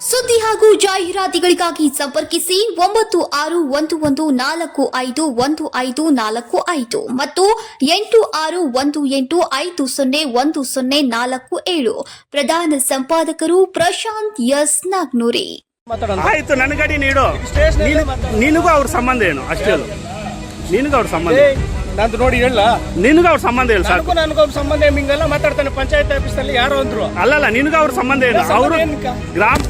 ಸುದ್ದಿ ಹಾಗೂ ಜಾಹೀರಾತುಗಳಿಗಾಗಿ ಸಂಪರ್ಕಿಸಿ ಒಂಬತ್ತು ಆರು ಒಂದು ಒಂದು ನಾಲ್ಕು ಐದು ಒಂದು ಐದು ನಾಲ್ಕು ಐದು ಮತ್ತು ಎಂಟು ಆರು ಒಂದು ಎಂಟು ಐದು ಸೊನ್ನೆ ಒಂದು ಸೊನ್ನೆ ನಾಲ್ಕು ಏಳು. ಪ್ರಧಾನ ಸಂಪಾದಕರು ಪ್ರಶಾಂತ್ ಎಸ್ ನಾಗ್ನೂರಿ. ಆಯ್ತು ನನ್ನ ಗಾಡಿ ನೀಡು. ನಿನಗೂ ಅವ್ರ ಸಂಬಂಧ ಏನು? ಅಷ್ಟೇ ನಿನಗೂ ಅವ್ರ ಸಂಬಂಧ ನಂದು ನೋಡಿ ಹೇಳ. ನಿನಗೂ ಅವ್ರ ಸಂಬಂಧ ಇಲ್ಲ ಸಾಕು? ನನಗೂ ನನಗೂ ಸಂಬಂಧ ಹಿಂಗೆಲ್ಲ ಮಾತಾಡ್ತಾನೆ ಪಂಚಾಯತ್ ಆಫೀಸಲ್ಲಿ ಯಾರೋ ಅಂದ್ರು. ಅಲ್ಲಲ್ಲ ನಿನಗೂ ಅವ್ರ ಸಂಬಂಧ ಏನು? ಅವರು ಗ್ರಾಮ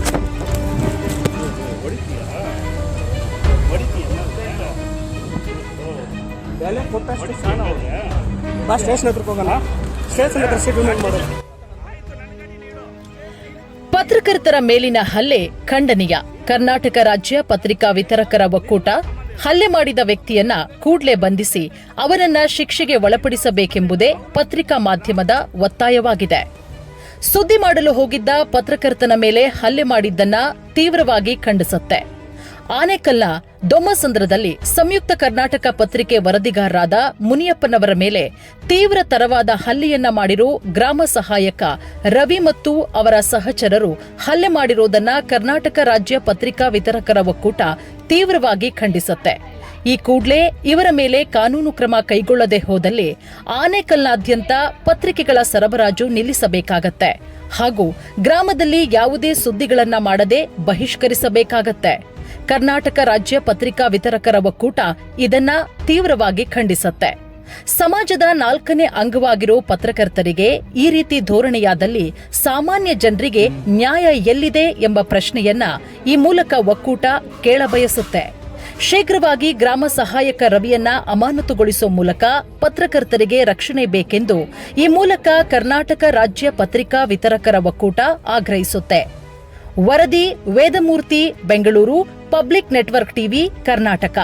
ಬೆಲೆ ಕೊಟ್ಟಷ್ಟು ಬಾ ಸ್ಟೇಷನ್ ಹತ್ರಕ್ಕೆ ಮಾಡೋದು ಪತ್ರಕರ್ತರ ಮೇಲಿನ ಹಲ್ಲೆ ಖಂಡನೀಯ. ಕರ್ನಾಟಕ ರಾಜ್ಯ ಪತ್ರಿಕಾ ವಿತರಕರ ಒಕ್ಕೂಟ ಹಲ್ಲೆ ಮಾಡಿದ ವ್ಯಕ್ತಿಯನ್ನ ಕೂಡಲೇ ಬಂಧಿಸಿ ಅವರನ್ನ ಶಿಕ್ಷೆಗೆ ಒಳಪಡಿಸಬೇಕೆಂಬುದೇ ಪತ್ರಿಕಾ ಮಾಧ್ಯಮದ ಒತ್ತಾಯವಾಗಿದೆ. ಸುದ್ದಿ ಮಾಡಲು ಹೋಗಿದ್ದ ಪತ್ರಕರ್ತನ ಮೇಲೆ ಹಲ್ಲೆ ಮಾಡಿದ್ದನ್ನ ತೀವ್ರವಾಗಿ ಖಂಡಿಸುತ್ತೆ. ಆನೇಕಲ್ನ ದೊಮ್ಮಸಂದ್ರದಲ್ಲಿ ಸಂಯುಕ್ತ ಕರ್ನಾಟಕ ಪತ್ರಿಕೆ ವರದಿಗಾರರಾದ ಮುನಿಯಪ್ಪನವರ ಮೇಲೆ ತೀವ್ರ ತರವಾದ ಹಲ್ಲೆಯನ್ನ ಮಾಡಿರೋ ಗ್ರಾಮ ಸಹಾಯಕ ರವಿ ಮತ್ತು ಅವರ ಸಹಚರರು ಹಲ್ಲೆ ಮಾಡಿರೋದನ್ನ ಕರ್ನಾಟಕ ರಾಜ್ಯ ಪತ್ರಿಕಾ ವಿತರಕರ ಒಕ್ಕೂಟ ತೀವ್ರವಾಗಿ ಖಂಡಿಸುತ್ತೆ. ಈ ಕೂಡಲೇ ಇವರ ಮೇಲೆ ಕಾನೂನು ಕ್ರಮ ಕೈಗೊಳ್ಳದೆ ಹೋದಲ್ಲಿ ಆನೆಕಲ್ನಾದ್ಯಂತ ಪತ್ರಿಕೆಗಳ ಸರಬರಾಜು ನಿಲ್ಲಿಸಬೇಕಾಗತ್ತೆ ಹಾಗೂ ಗ್ರಾಮದಲ್ಲಿ ಯಾವುದೇ ಸುದ್ದಿಗಳನ್ನ ಮಾಡದೆ ಬಹಿಷ್ಕರಿಸಬೇಕಾಗತ್ತೆ. ಕರ್ನಾಟಕ ರಾಜ್ಯ ಪತ್ರಿಕಾ ವಿತರಕರ ಒಕ್ಕೂಟ ಇದನ್ನ ತೀವ್ರವಾಗಿ ಖಂಡಿಸುತ್ತೆ. ಸಮಾಜದ ನಾಲ್ಕನೇ ಅಂಗವಾಗಿರೋ ಪತ್ರಕರ್ತರಿಗೆ ಈ ರೀತಿ ಧೋರಣೆಯಾದಲ್ಲಿ ಸಾಮಾನ್ಯ ಜನರಿಗೆ ನ್ಯಾಯ ಎಲ್ಲಿದೆ ಎಂಬ ಪ್ರಶ್ನೆಯನ್ನ ಈ ಮೂಲಕ ಒಕ್ಕೂಟ ಕೇಳಬಯಸುತ್ತೆ. ಶೀಘ್ರವಾಗಿ ಗ್ರಾಮ ಸಹಾಯಕ ರವಿಯನ್ನ ಅಮಾನತುಗೊಳಿಸುವ ಮೂಲಕ ಪತ್ರಕರ್ತರಿಗೆ ರಕ್ಷಣೆ ಬೇಕೆಂದು ಈ ಮೂಲಕ ಕರ್ನಾಟಕ ರಾಜ್ಯ ಪತ್ರಿಕಾ ವಿತರಕರ ಒಕ್ಕೂಟ ಆಗ್ರಹಿಸುತ್ತೆ. ವರದಿ, Vedamurthy, Bengaluru public network TV Karnataka